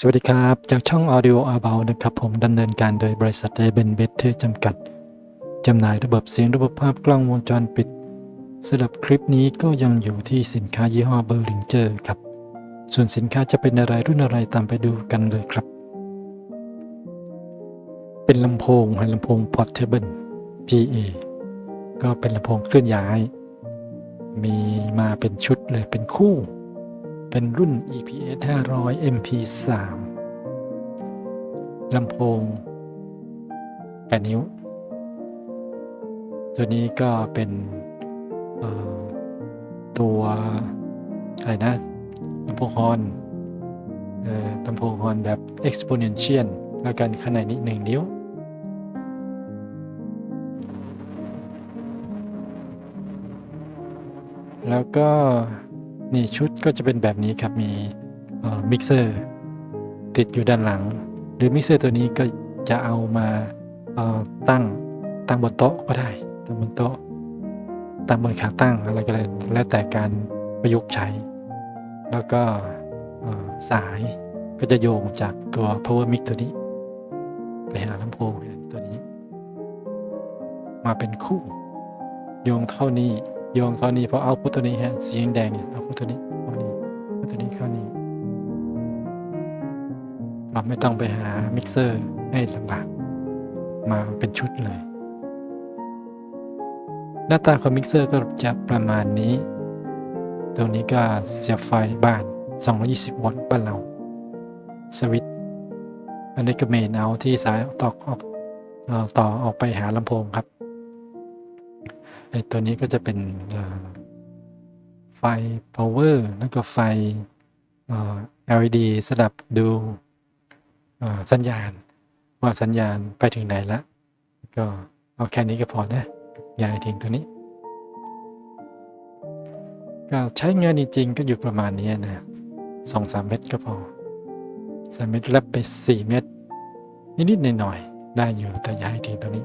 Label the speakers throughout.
Speaker 1: สวัสดีครับ จากช่อง Audio About นะครับ ผมดำเนินการโดยบริษัทเอเบนเบเทอร์จำกัด จำหน่ายระบบเสียงระบบภาพกล้องวงจรปิดสำหรับคลิปนี้ก็ยังอยู่ที่สินค้ายี่ห้อเบอร์ลิงเจอร์ครับ ส่วนสินค้าจะเป็นอะไรรุ่นอะไรตามไปดูกันเลยครับ เป็นลำโพงให้ลำโพง Portable PA ก็เป็นลำโพงเคลื่อนย้าย มีมาเป็นชุดเลยเป็นคู่ เป็นรุ่น EPS 500 MP3 ลำโพง 8 นิ้ว ตัวนี้ก็เป็นตัวอะไรนะลำโพงฮอนออลำโพงฮอนแบบ exponential แล้วกันขนาดนี้หนึ่งนิ้ว แล้วก็ นี่ชุดก็จะเป็นแบบนี้ครับมีมิกเซอร์ติดอยู่ด้านหลัง หรือมิกเซอร์ตัวนี้ก็จะเอามาตั้งตั้งบนโต๊ะก็ได้ตั้งบนโต๊ะตั้งบนขาตั้งอะไรก็ได้แล้วแต่การประยุกต์ใช้ แล้วก็สายก็จะโยงจากตัว power mic ตัวนี้ ไปหาลำโพงตัวนี้ มาเป็นคู่ โยงเท่านี้ โยงข้านี้เพราะเอาพุทตัวนี้ฮะสีแดงเนี่ยเอาพุทตัวนี้ข้านี้พุทตัวนี้ข้านี้เราไม่ต้องไปหามิกเซอร์ให้ลำบากมาเป็นชุดเลย หน้าตาของมิกเซอร์ก็จะประมาณนี้ ตรงนี้ก็เสียบไฟบ้าน 220 วัตต์บ้านเรา สวิตช์อันนี้ก็เมนเอาที่สายต่อออกต่อออกไปหาลำโพงครับ ไอ้ตัวนี้ก็จะเป็นไฟ power แล้วก็ไฟ LED สำหรับดูสัญญาณ ว่าสัญญาณไปถึงไหนแล้วก็เอาแค่นี้ก็พอนะอย่าให้ทิ้งตัวนี้ก็ใช้งินจริงๆก็อยู่ประมาณนี้นะสองสามเม็ดก็พอสามเม็ดรับไปสี่เม็ดนิดๆหน่อยๆได้อยู่แต่อย่าให้ทิ้งตัวนี้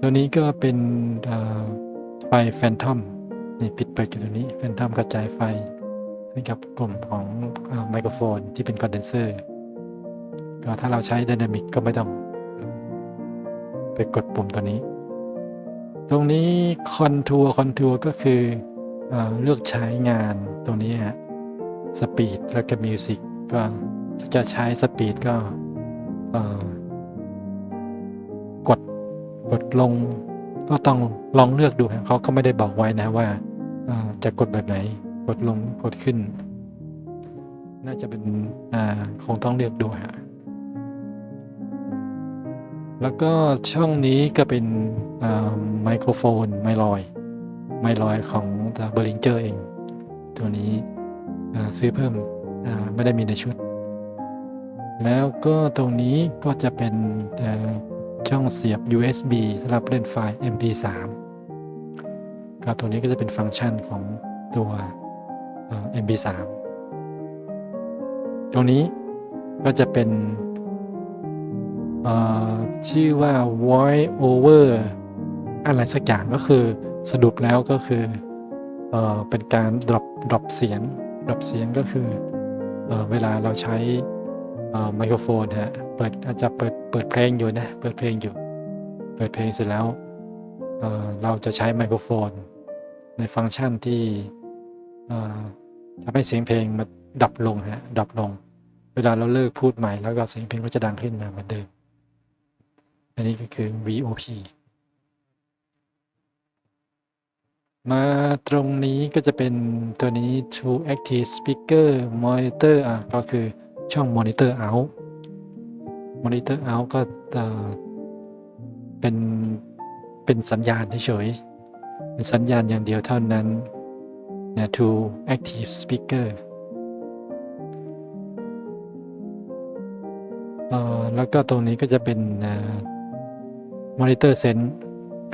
Speaker 1: ตัวนี้ก็เป็นไฟแฟนทอมนี่ปิดเปิดอยู่ตัวนี้แฟนทอมกระจายไฟให้กับกลุ่มของไมโครโฟนที่เป็นคอนเดนเซอร์ก็ถ้าเราใช้ไดนามิกก็ไม่ต้อง ไปกดปุ่มตัวนี้ ตรงนี้คอนทัวร์คอนทัวร์ก็คือเอเลือกใช้งานตรงนี้ฮะสปีดแล้วก็มิวสิกก็จะใช้สปีดก็เอ่อ กดลงก็ต้องลองเลือกดูครับเขาก็ไม่ได้บอกไว้นะว่าจะกดแบบไหน กดลงกดขึ้น น่าจะเป็นคงต้องเลือกดูฮะแล้วก็ช่องนี้ก็เป็นไมโครโฟนไมลอย ไมลอยของเบอร์ลิงเจอร์เอง ตัวนี้ซื้อเพิ่มไม่ได้มีในชุด แล้วก็ตรงนี้ก็จะเป็น ช่องเสียบ USB สำหรับเล่นไฟล์ MP3 ก็ตัวนี้ก็จะเป็นฟังก์ชันของตัว MP3 ตรงนี้ก็จะเป็นชื่อว่า voice over อะไรสักอย่างก็คือสรุปแล้วก็คือเอเป็นการ drop drop เสียง drop เสียงก็คือเอเวลาเราใช้ ไมโครโฟนฮะเปิดอาจจะเปิดเปิดเพลงอยู่นะเปิดเพลงอยู่ เปิดเพลงเสร็จแล้วเเราจะใช้ไมโครโฟน ในฟังก์ชันที่ทำให้เสียงเพลงมันดับลงฮะดับลง เวลาเราเลิกพูดใหม่แล้วก็เสียงเพลงก็จะดังขึ้นมาเหมือนเดิม อันนี้ก็คือ VOP มาตรงนี้ก็จะเป็นตัวนี้ True Active Speaker Monitor อะก็คือ ช่อง Monitor Out Monitor Out ก็เอ่อเป็นเป็นสัญญาณเฉยๆเป็นสัญญาณอย่างเดียวเท่านั้นนะ True Active Speaker เอ่อแล้วก็ตรงนี้ก็จะเป็นเอ่อ Monitor send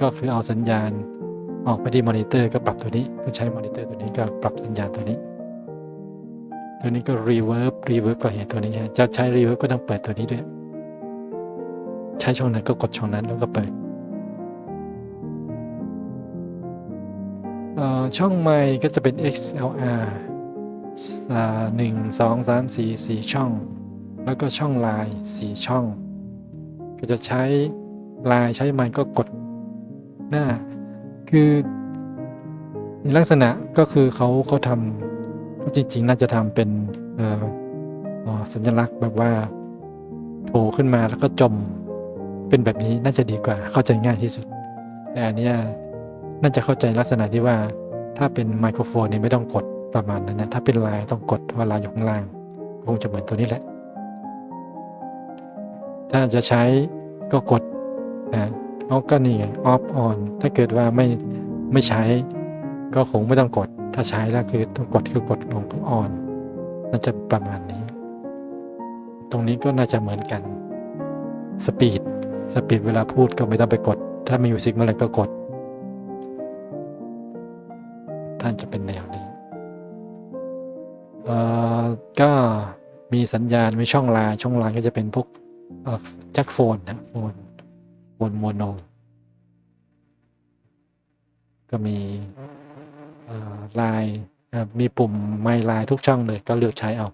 Speaker 1: ก็คือเอาสัญญาณออกไปที่มอนิเตอร์ก็ปรับตัวนี้ก็ใช้มอนิเตอร์ตัวนี้ก็ปรับสัญญาณตัวนี้ ตัวนี้ก็ reverb reverb ก็เห็นตัวนี้ฮะจะใช้ reverb ก็ต้องเปิดตัวนี้ด้วย ใช้ช่องไหนก็กดช่องนั้นแล้วก็เปิดช่องไมค์ก็จะเป็น XLR อ่าหนึ่งสองสามสี่สี่ช่อง แล้วก็ช่องลายสี่ช่อง ก็จะใช้ลายใช้ไมันก็กดหน้า คือในลักษณะก็คือเขาเขาทำ จริง ๆ น่าจะทำเป็นสัญลักษณ์แบบว่าโผล่ขึ้นมาแล้วก็จมเป็นแบบนี้น่าจะดีกว่าเข้าใจง่ายที่สุด แต่อันนี้น่าจะเข้าใจลักษณะที่ว่า ถ้าเป็นไมโครโฟนเนี่ยไม่ต้องกดประมาณนั้นนะถ้าเป็นลายต้องกดเว่าลายอยู่ข้างล่างคงจะเหมือนตัวนี้แหละ ถ้าจะใช้ก็กดนะเอาก็นี่ไง off on ถ้าเกิดว่าไม่ไม่ใช้ก็คงไม่ต้องกด ถ้าใช้แล้วคือต้องกดคือกดลงต้อง on น่าจะประมาณนี้ ตรงนี้ก็น่าจะเหมือนกันสปีดสปีดเวลาพูดก็ไม่ต้องไปกด ถ้ามีมิวสิกเมื่อไหรก็กด ท่านจะเป็นแนวนี้เออก็มีสัญญาณมีช่องลน์ช่องลน์ก็จะเป็นพวกแจ็คโฟนนะโฟนโฟนโมโนก็มี ไลน์มีปุ่มไมค์ไลน์ทุกช่องเลยก็เลือกใช้เอา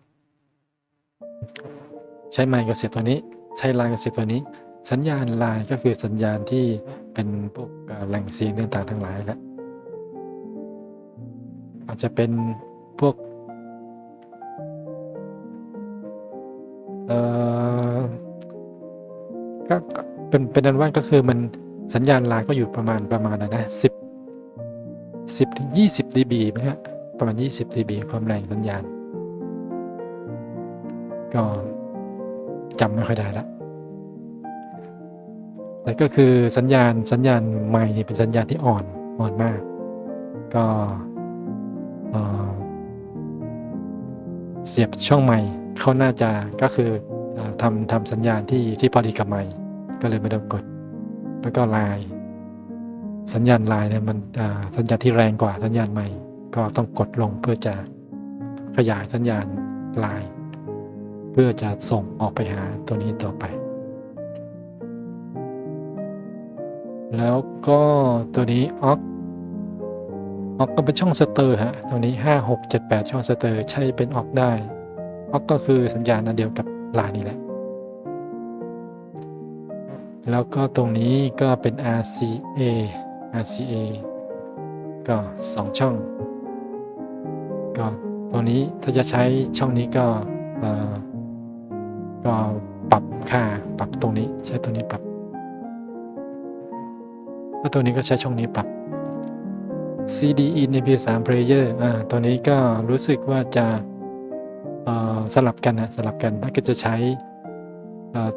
Speaker 1: ใช้ไมค์ก็เสียตัวนี้ ใช้ไลน์ก็เสียตัวนี้ สัญญาณไลน์ก็คือสัญญาณที่เป็นพวกแหล่งเสียงต่างๆทั้งหลายแหละอาจจะเป็นพวกเอ่อก็ก็เป็นเป็นอันว่าก็คือมันสัญญาณไลน์ก็อยู่ประมาณประมาณนะนะสิบ สิบถึงยี่สิบ dB ไหมฮะประมาณยี่สิบ dB ความแรงสัญญาณ ก็จำไม่ค่อยได้ละแต่ก็คือสัญญาณสัญญาณไมค์นี่เป็นสัญญาณที่อ่อนอ่อนมาก ก็เสียบช่องไมค์เขาน่าจะก็คือทำทำสัญญาณที่ที่พอดีกับไมค์ก็เลยไม่ต้องกด แล้วก็ไลน์ สัญญาณไลน์เนี่ยมันสัญญาณที่แรงกว่าสัญญาณไมค์ก็ต้องกดลงเพื่อจะขยายสัญญาณไลน์เพื่อจะส่งออกไปหาตัวนี้ต่อไป แล้วก็ตัวนี้ออกออกก็เป็นช่องสเตอร์ฮะตัวนี้ 5 6 7 8 ช่องสเตอร์ใช้เป็นออกได้ออกก็คือสัญญาณอันเดียวกับลายนี้แหละแล้วก็ตรงนี้ก็เป็น RCA RCA ก็ 2 ช่อง ก็ตัวนี้ถ้าจะใช้ช่องนี้ก็ก็ปรับค่าปรับตรงนี้ใช้ตัวนี้ปรับแล้วตัวนี้ก็ใช้ช่องนี้ปรับ CD in MP3 player อ่าตัวนี้ก็รู้สึกว่าจะสลับกันนะสลับกันถ้าเกิดจะใช้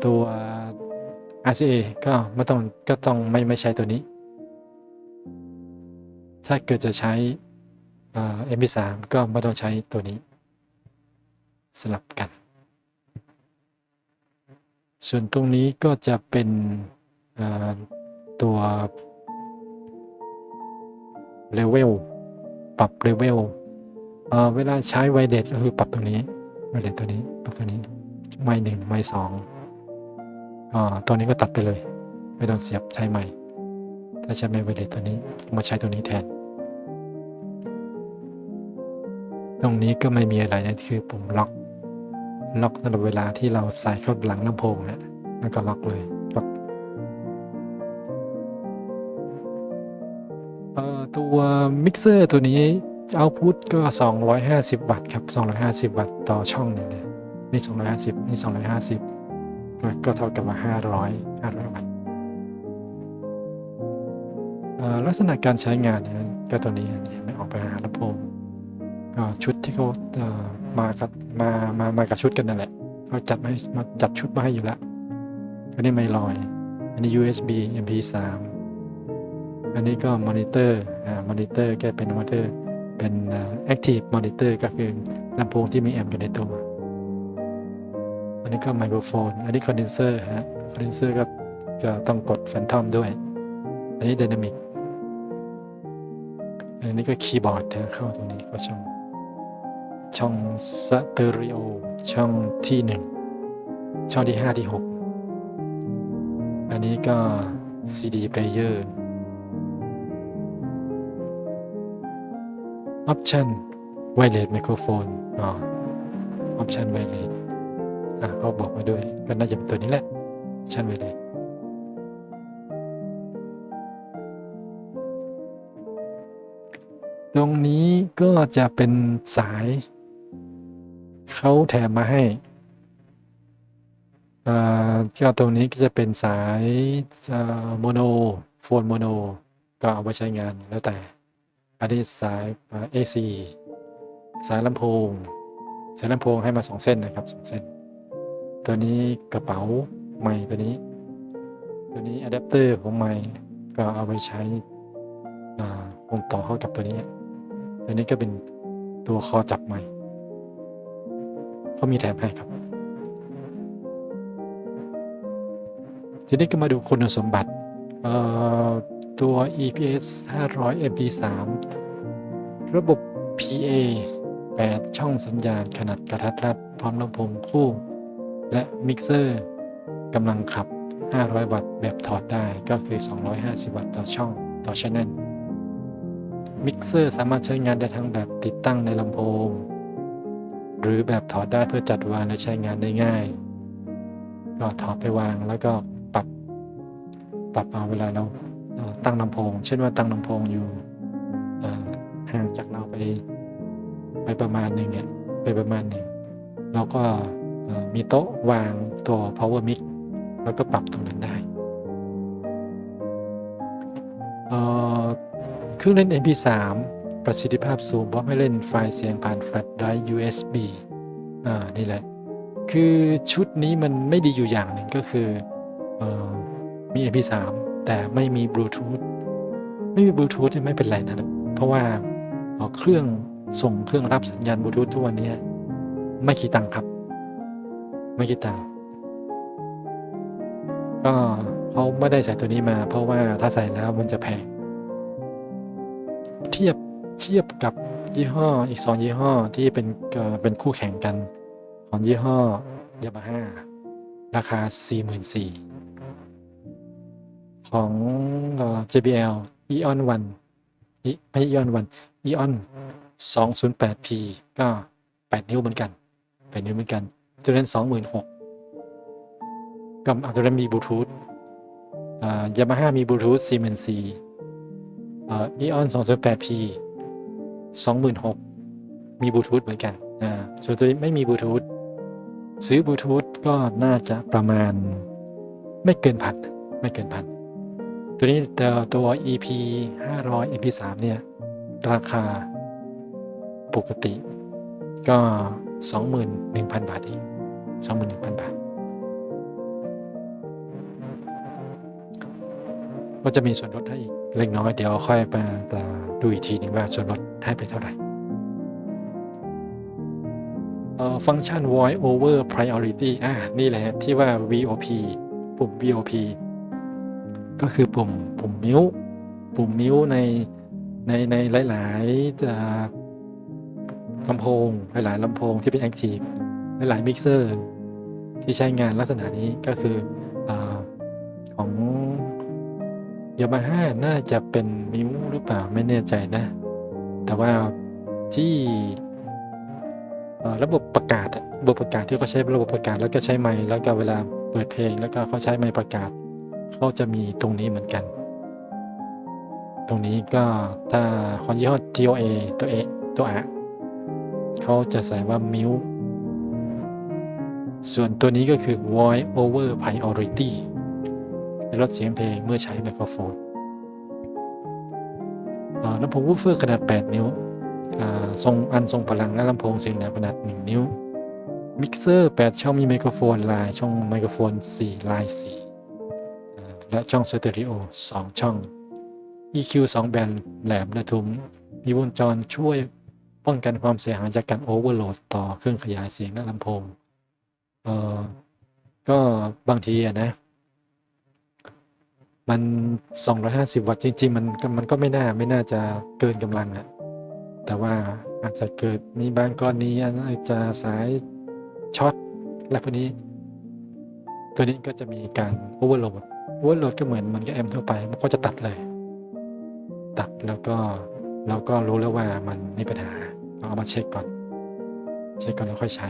Speaker 1: ตัว RCA ก็ไม่ต้องก็ต้องไม่ไม่ใช้ตัวนี้ ถ้าเกิดจะใช้เอ่อ MP3 ก็ไม่ต้องใช้ตัวนี้สลับกัน ส่วนตรงนี้ก็จะเป็นตัวเลเวลปรับเลเวลเวลาใช้ไวเลสก็คือปรับตัวนี้ไวเลสตัวนี้ปรับตัวนี้ไม้หนึ่งไม้สองตัวนี้ก็ตัดไปเลย ไม่ต้องเสียบใช้ไมค์ถ้าใช้ไมค์ไวเลสตัวนี้มาใช้ตัวนี้แทน ตรงนี้ก็ไม่มีอะไรนะคือปุ่มล็อก ล็อกสำหรับเวลาที่เราใส่เข้าหลังลำโพงนะแล้วก็ล็อกเลยล็อกเออตัวมิกเซอร์ตัวนี้เอาพุตก็ 250 วัตต์ครับ 250 วัตต์ต่อช่องหนึ่งเนี่ยนี่ 250 นี่ 250ก็ก็เท่ากับว่า 500 500 วัตต์ลักษณะการใช้งานเนี่ยก็ตัวนี้เนี่ไม่ออกไปหาลำโพง ชุดที่เขามากับมามามากับชุดกันนั่นแหละเขาจัดมาให้มาจัดชุดมาให้อยู่แล้วอันนี้ไม่ลอย อันนี้ USB MP3 อันนี้ก็มอนิเตอร์อ่ามอนิเตอร์แกเป็นมอนิเตอร์เป็นอ่า active monitor ก็คือลำโพงที่มีแอมป์อยู่ในตัว อันนี้ก็ไมโครโฟน อันนี้คอนเดนเซอร์ฮะคอนเดนเซอร์ก็จะต้องกดแฟนทอมด้วย อันนี้ d y นามิกอันนี้ก็คีย์บอร์ดเข้าตรงนี้ก็ช่อง ช่องสเตอริโอช่องที่หนึ่งช่องที่ห้าที่หกอันนี้ก็ CD player option ไวเลสไมโครโฟนอ๋อออปชันไวเลสอะเขาบอกมาด้วย ก็น่าจะเป็นตัวนี้แหละออปชันไวเลสตรงนี้ก็จะเป็นสาย เขาแถมมาให้อ่าตรงนี้ก็จะเป็นสายโมโนโฟนโมโนก็เอาไว้ใช้งานแล้วแต่ อันนี้สาย AC สายลำโพง สายลำโพงให้มาสองเส้นนะครับสองเส้น ตัวนี้กระเป๋าไม้ตัวนี้ ตัวนี้อะแดปเตอร์ของไม้ก็เอาไว้ใช้อ่าคงต่อเข้ากับตัวนี้ ตัวนี้ก็เป็นตัวคอจับไม้ เขามีแถมให้ครับ ทีนี้ก็มาดูคุณสมบัติตัว EPS 500 MP3 ระบบ PA 8 ช่องสัญญาณขนาดกระทัดรัด พร้อมลำโพงคู่ และมิกเซอร์กำลังขับ 500 วัตต์แบบถอดได้ก็คือ 250 วัตต์ต่อช่องต่อช anel มิกเซอร์สามารถใช้งานได้ทั้งแบบติดตั้งในลำโพง หรือแบบถอดได้เพื่อจัดวางและใช้งานได้ง่าย ก็ถอดไปวางแล้วก็ปรับปรับเอาเวลาเราตั้งลำโพง เช่นว่าตั้งลำโพงอยู่ห่างจากเราไปไปประมาณหนึ่งเนี่ยไปประมาณหนึ่งเราก็มีโต๊ะวางตัว power mic แล้วก็ปรับตรงนั้นได้เอ่อเครื่องเล่น MP3 ประสิทธิภาพสูงพร้อมให้เล่นไฟล์เสียงผ่านแฟลชไดรฟ์ USB อ่า นี่แหละ คือชุดนี้มันไม่ดีอยู่อย่างหนึ่งก็คือเออมี MP3 แต่ไม่มีบลูทูธไม่มีบลูทูธไม่เป็นไรนะ เพราะว่าเครื่องส่งเครื่องรับสัญญาณบลูทูธทุกวันนี้ไม่คิดตังค์ครับ ไม่คิดตังค์ก็เขาไม่ได้ใส่ตัวนี้มา เพราะว่าถ้าใส่แล้วมันจะแพง เทียบ เทียบกับยี่ห้ออีกสองยี่ห้อที่เป็นเป็นคู่แข่งกัน ของยี่ห้อยามาฮ่าราคา 44,000 ของเอ่อ JBL Eon 1ไม่ใช่ Eon 1 Eon 208P ก็ 8 นิ้วเหมือนกัน 8 นิ้วเหมือนกันตัวนั้น26,000กับอะตัวนั้นมีบลูทูธยามาฮ่ามีบลูทูธ44,000เอ่อ Eon 208P 26,000 มีบลูทูธเหมือนกันอ่าส่วนตัวนี้ไม่มีบลูทูธซื้อบลูทูธก็น่าจะประมาณไม่เกินพันไม่เกินพันตัวนี้ตัวตัว EP 500 EP 3เนี่ย ราคาปกติก็ 21,000 บาทเอง21,000 บาท ก็จะมีส่วนลดให้อีกเล็กน้อยเดี๋ยวค่อยมาดูอีกทีหนึงว่าส่วนลดให้ไปเท่าไหร่ฟังก์ชัน voice over priority อ่านี่แหละที่ว่า VOP ปุ่ม VOP ก็คือปุ่มปุ่มมิวปุ่มมิวในในในหลายๆจะลำโพงหลายๆลำโพงที่เป็น active หลายๆมิกเซอร์ที่ใช้งานลักษณะนี้ก็คือ Yamaha น่าจะเป็นมิวหรือเปล่าไม่แน่ใจนะ แต่ว่าที่ระบบประกาศระบบประกาศที่เขาใช้ระบบประกาศแล้วก็ใช้ไมค์แล้วก็เวลาเปิดเพลงแล้วก็เขาใช้ไมค์ประกาศเขาจะมีตรงนี้เหมือนกัน ตรงนี้ก็ถ้าของยี่ห้อ TOA ตัว A ตัว A เขาจะใส่ว่า mute ส่วนตัวนี้ก็คือ voice over priority ลดเสียงเพลงเมื่อใช้ไมโครโฟนลำโพงวูฟเฟอร์ขนาด 8 นิ้วทรงอันทรงพลังและลำโพงเสียงแหลมขนาด 1 นิ้ว มิกเซอร์ 8 ช่องมีไมโครโฟนลายช่องไมโครโฟน 4 ลาย 4 และช่องสเตอริโอ 2 ช่อง EQ 2 แบนแหลมและทุ้มมีวงจรช่วยป้องกันความเสียหายจากการโอเวอร์โหลดต่อเครื่องขยายเสียงและลำโพง เออก็บางทีนะ มัน 250 วัตต์จริงๆมันมันก็ไม่น่าไม่น่าจะเกินกำลังอะแต่ว่าอาจจะเกิดมีบางกรณีอาจจะสายช็อตและพวกนี้ ตัวนี้ก็จะมีการโอเวอร์โหลดโอเวอร์โหลดก็เหมือนมันก็แอมทั่วไป มันก็จะตัดเลย ตัดแล้วก็เราก็รู้แล้วว่ามันมีปัญหาเอามาเช็คก่อน เช็คก่อนแล้วค่อยใช้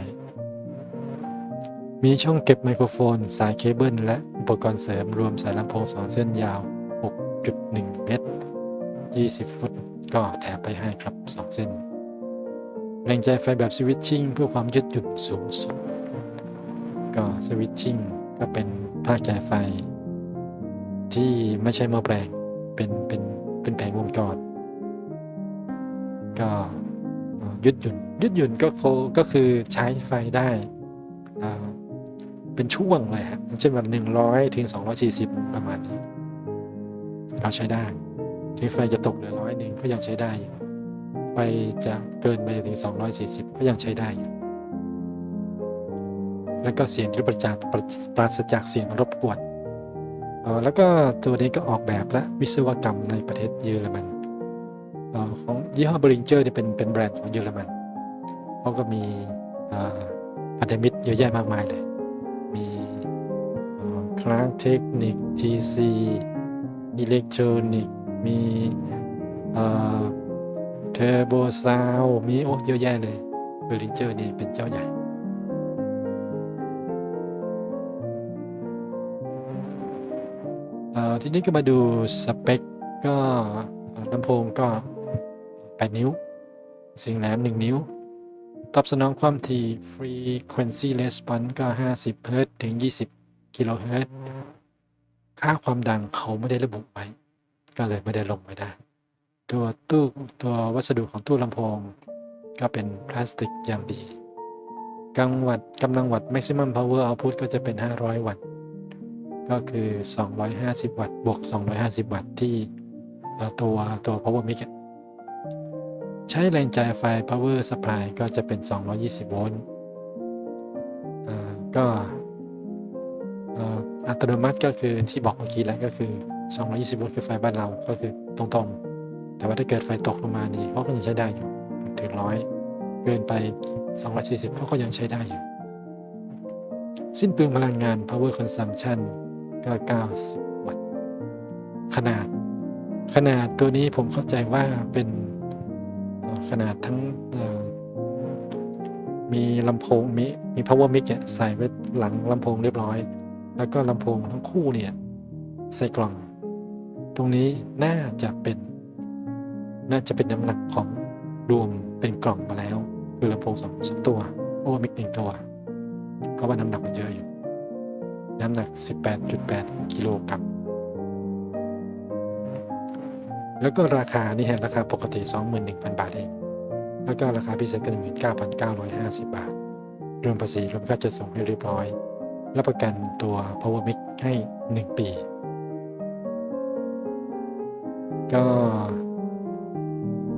Speaker 1: มีช่องเก็บไมโครโฟน สายเคเบิลและอุปกรณ์เสริมรวมสายลำโพง2เส้นยาว 6.1 เมตร 20 ฟุต ก็แถมไปให้ครับ 2 เส้น แรงจ่ายไฟแบบสวิตชิ่งเพื่อความยืดหยุ่นสูงสุด ก็สวิตชิ่งก็เป็นภาคจ่ายไฟ ที่ไม่ใช่หม้อแปลงเป็นเป็นเป็นแผงวงจรก็ยืดหยุ่นยืดหยุ่นก็โคก็คือใช้ไฟได้ เป็นช่วงเลยครับเช่นแบบหนึ่งร้อยถึงสองร้อยสี่สิบประมาณนี้ก็ใช้ได้ ถึงไฟจะตกเหลือร้อยหนึ่งก็ยังใช้ได้อยู่ไฟจะเกินไปถึง240ก็ยังใช้ได้อยู่แล้วก็เสียงที่ประจากปราปราศจากเสียงรบกวนเออแล้วก็ตัวนี้ก็ออกแบบและวิศวกรรมในประเทศเยอรมันเออของยี่ห้อบริงเจอร์เนี่ยเป็นเป็นแบรนด์ของเยอรมันเขาก็มีอ่อพันธมิตรเยอะแยะมากมายเลย คลางเทคนิค TC อิเล็กทรอนิกมีเทอร์โบซาวมีโอ้เยอะแยะเลยเบอร์ลิงเจอร์นี่เป็นเจ้าใหญ่ ทีนี้ก็มาดูสเปคก็ลำโพงก็ 8 นิ้วสียงแหลม 1 นิ้ว ตอบสนองความถี่ frequency response ก็ 50 Hz ถึง 20 กิโลเฮิรตซ์ค่าความดังเขาไม่ได้ระบุไว้ ก็เลยไม่ได้ลงไว้ได้ ตัวตู้ตัววัสดุของตู้ลำโพง ก็เป็นพลาสติกอย่างดีกำลังวัตต์กำลังวัตต์ maximum power output ก็จะเป็น 500 วัตต์ ก็คือ 250 วัตต์บวก 250 วัตต์ที่ตัวตัว power mic ใช้แรงจ่ายไฟ power supply ก็จะเป็น 220 โวลต์ก็ อัตโนมัติก็คือที่บอกเมื่อกี้แหล้วก็คือ 220 โวลต์คือไฟบ้านเราก็คือตรงๆ แต่ว่าถ้าเกิดไฟตกลงมานี่เขาก็ยังใช้ได้อยู่ถึงร้อยเกินไป 240เขาก็ยังใช้ได้อยู่ สิ้นเปลืองพลังงาน power consumption ก็ 90 วัตต์ ขนาด ขนาดตัวนี้ผมเข้าใจว่าเป็นขนาดทั้งมีลำโพงมีมี power mic เนี่ยใส่ไว้หลังลำโพงเรียบร้อย แล้วก็ลำโพงทั้งคู่เนี่ยใส่กล่อง ตรงนี้น่าจะเป็น น่าจะเป็นน้ำหนักของรวมเป็นกล่องมาแล้ว คือลำโพงสองสองตัว power mic หนึ่งตัว เพราะว่าน้ำหนักมันเยอะอยู่ น้ำหนัก 18.8กิโลกรัมแล้วก็ราคานี่ฮะราคาปกติ 21,000 บาทเองแล้วก็ราคาพิเศษก็19,950 บาท รวมภาษีรวมค่าจัดส่งให้เรียบร้อย รับประกันตัว Power Mic ให้ 1 ปี ก็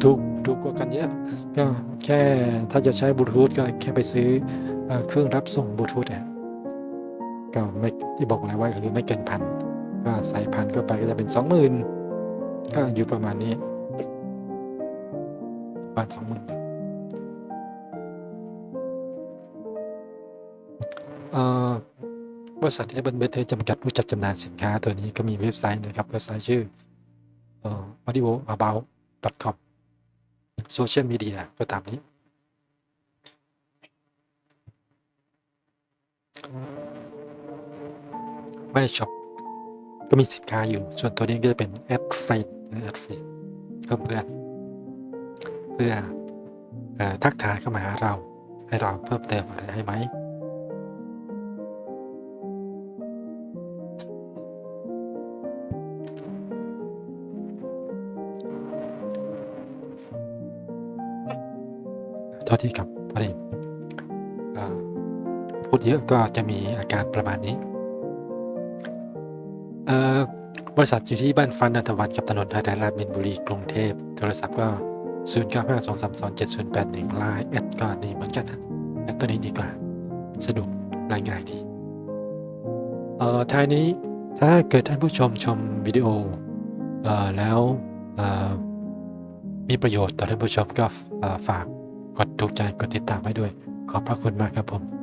Speaker 1: ถูกถูกกว่ากันเยอะ ก็แค่ถ้าจะใช้บลูทูธก็แค่ไปซื้อเอ่อเครื่องรับส่งบลูทูธเนี่ยก็ไม่ที่บอกแล้วว่าคือไม่เกินพันก็ใส่พันก็ไปก็จะเป็นสองหมื่นก็อยู่ประมาณนี้ประมาณสองหมื่น บริษัทเอเบิลเบเทจำกัดผู้จัดจำหน่ายสินค้าตัวนี้ก็มีเว็บไซต์นะครับ เว็บไซต์ชื่อเอ่อ audio about com โซเชียลมีเดียก็ตามนี้ ไม่ช็อปก็มีสินค้าอยู่ ส่วนตัวนี้ก็จะเป็นแอดเฟรนแอดเฟรนเพิ่มเพื่อน เพื่อทักทายเข้ามาหาเรา ให้เราเพิ่มเติมอะไรให้ไหม ษทีครับพอดีพูดเยอะก็จะมีอาการประมาณนี้บริษัทอยู่ที่บ้านฟันนันทวันกับถนนไทยไทยรามินบุรีกรุงเทพโทรศัพท์ก็0 9 5 2 3 2 7 0 8 1ไลน์แอดก็ดีเหมือนกันนะแอดตัวนี้ดีกว่า สะดวกรายง่ายดีเอ่อท้ายนี้ถ้าเกิดท่านผู้ชมชมวิดีโอเอ่อแล้วเอ่อมีประโยชน์ต่อท่านผู้ชมก็ฝาก กดถูกใจกดติดตามให้ด้วย ขอบพระคุณมากครับผม